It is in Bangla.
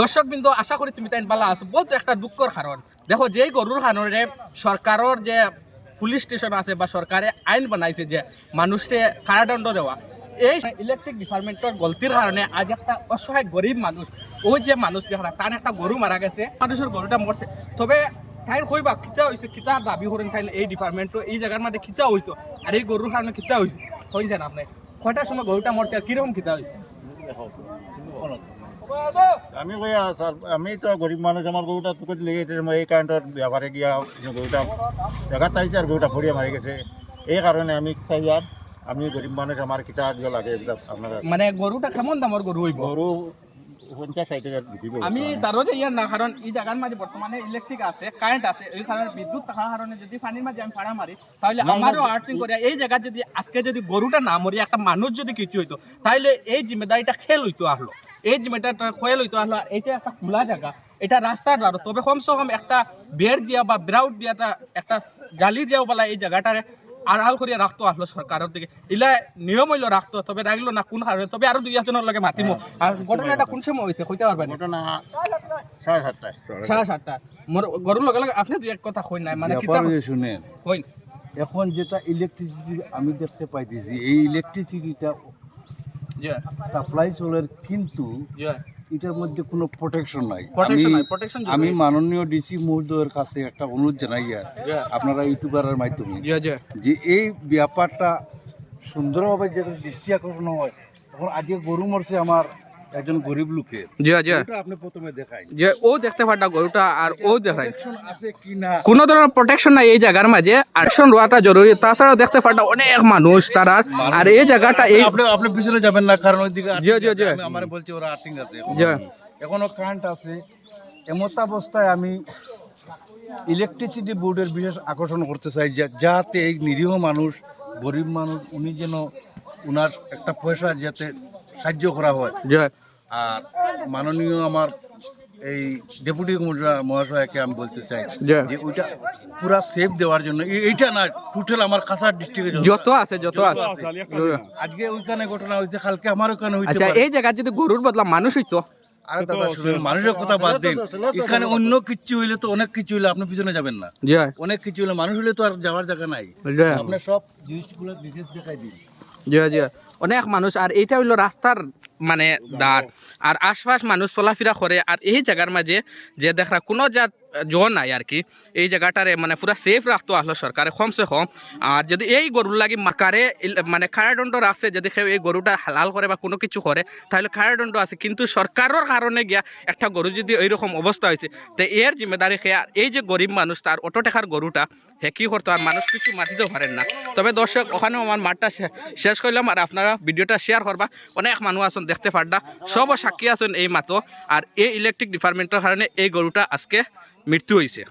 দর্শক বিন্দু আশা করি তুমি তাই বালা আছো। বহুত একটা দুঃখর কারণ দেখো, যেই গরুর কারণে সরকারের যে পুলিশ স্টেশন আছে বা সরকারে আইন বানাইছে যে মানুষকে কারাদণ্ড দেওয়া, এই ইলেকট্রিক ডিপার্টমেন্টের গলতির কারণে আজ একটা অসহায় গরিব মানুষ ওই যে মানুষ দেখা তার একটা গরু মারা গেছে। মানুষের গরুটা মরছে তবে তাই কইবা খিতা হয়েছে খিতা দাবি করেন তাই এই ডিপার্টমেন্টও এই জায়গার মধ্যে খিতা হইতো আর এই গরুর কারণে খিতা হয়েছে হয়েছেন আপনি কয়টার সময় গরুটা মরছে আর কীরকম খিতা হয়েছে আমি কই আর স্যার আমি তো গরিব মানুষ আমার গরুটা তোকে লেগেছে মই এই কারেন্টর ব্যবহারে গিয়া গরুটা জায়গাত আইছে আর গরুটা ফড়িয়ে মারি গেছে। এই কারণে আমি চাই আর আমি গরিব মানুষ আমার কিতা দিও লাগে আপনার মানে গরুটা কেমন দামর গরু হইব? গরু আমি তারও যে ইয়ার না কারণ এই জায়গার মাঝে বর্তমানে ইলেকট্রিক আছে কারেন্ট আছে এই কারণে বিদ্যুৎ থাকার কারণে যদি পানির মাঝে আমি ফাড়া মারি তাহলে আমারও আর্থিং করে এই জায়গা যদি আজকে যদি গরুটা না মরি একটা মানুষ যদি কিছু হইতো তাহলে এই জিম্মেদারিটা খেল হইতো আসলো এই জিম্মেদারিটা খেল হইতো আসলো আর এটা একটা খোলা জায়গা। এটা রাস্তার দ্বারা। তবে কমসে কম একটা বের দিয়া বা ব্রাউট দিয়া একটা জালি দিয়াও বলা এই জায়গাটারে আড়াল করিয়া রাখতো আসলো সরকারের দিকে। ইলা নিয়ম হইল রাখতো তবে রাখল না কোন কারণে তবে আরও দুই একজনের লগে মাতিমো। আর ঘটনাটা কোন সময় হয়েছে কইতে পারবেন? ঘটনা সাড়ে সাতটায়। সাড়ে সাতটা মোর গরুর লগে লগে আপনি দুই এক কথা কই নাই মানে কিতা শুনেন। কই এখন যেটা ইলেকট্রিসিটি আমি দেখতে পাইতেছি এই ইলেকট্রিসিটিটা সাপ্লাই চলের কিন্তু এটার মধ্যে কোনো প্রোটেকশন নাই। আমি- মাননীয় ডিসি মহোদয়ের কাছে একটা অনুরোধ জানাই আর। আপনারা ইউটিউবারের মাধ্যমে যে এই ব্যাপারটা সুন্দরভাবে যেটা দৃষ্টি আকর্ষণ হয় তখন আজকে গরু মরছে আমার একজন গরিব লোকের। জি জি। আপনি প্রথমে দেখাই যে ও দেখতে পারটা গরুটা আর ও দেখাই আছে কি না? কোনো ধরনের প্রোটেকশন নাই এই জায়গার মাঝে। অ্যাকশন রোয়াটা জরুরি। তাছাড়া দেখতে পারটা অনেক মানুষ তারা। আর এই জায়গাটা এই আপনি আপনি পিছনে যাবেন না কারণ ওইদিকে জি, জি, জি। আমার বলছি ওরা আর্থিং আছে। জি। এখনও কারেন্ট আছে। এমত অবস্থায় আমি ইলেকট্রিসিটি বোর্ডের বিশেষ আকর্ষণ করতে চাই যাতে এই নিরীহ মানুষ গরিব মানুষ উনি যেন উনার একটা পয়সা যাতে সাহায্য করা হয়। আর মাননীয় আমার এই ডেপুটি কমিশনার মহাশয়কে আমি বলতে চাই যে ওইটা পুরা সেফ দেওয়ার জন্য। এইটা না টোটাল আমার কাছার ডিস্ট্রিক্টে যত আছে যত আছে। আজকে ওইখানে ঘটনা হয়েছে কালকে আমার ওখানে হইতে আচ্ছা এই জায়গা যদি গরুর বদলা মানুষ হইতো। আরে দাদা শুনুন, মানুষের কথা বাদ দিন। এখানে অন্য কিছু হইলে তো অনেক কিছু হইলে আপনি পিছনে যাবেন না। অনেক কিছু হইলে মানুষ হইলে তো আর যাওয়ার জায়গা নাই। জি আপনি সব জিনিসগুলো ডিটেলস দেখাই দিন। জি জি অনেক মানুষ আর এইটা হইল রাস্তার মানে দাঁড় আর আশপাশ মানুষ চলাফেরা করে আর এই জায়গার মাঝে যে দেখা কোনো জাত জন নাই আর কি। এই জায়গাটারে মানে পুরা সেফ রাখতো আসলো সরকারে, কমসে কম। আর যদি এই গরুর লাগি মাকারে মানে খায়াদণ্ড আছে, যদি এই গরুটা হালাল করে বা কোনো কিছু করে, তাহলে খায়াদণ্ড আছে। কিন্তু সরকারের কারণে গিয়া একটা গরু যদি এইরকম অবস্থা হয়েছে তো এর জিম্মেদারি আর এই যে গরিব মানুষ তার অটো টাকার গরুটা হে কি করতো আর মানুষ কিছু মাতিতেও পারেন না। তবে দর্শক ওখানেও আমার মাঠটা শেষ করলাম আর আপনারা ভিডিওটা শেয়ার করবা অনেক মানুষ আছেন, দেখতে পারডা সব সাক্ষী আছেন এই মাতো। আর এই ইলেকট্রিক ডিপার্টমেন্টের কারণে এই গরুটা আজকে মৃত্যু হয়েছে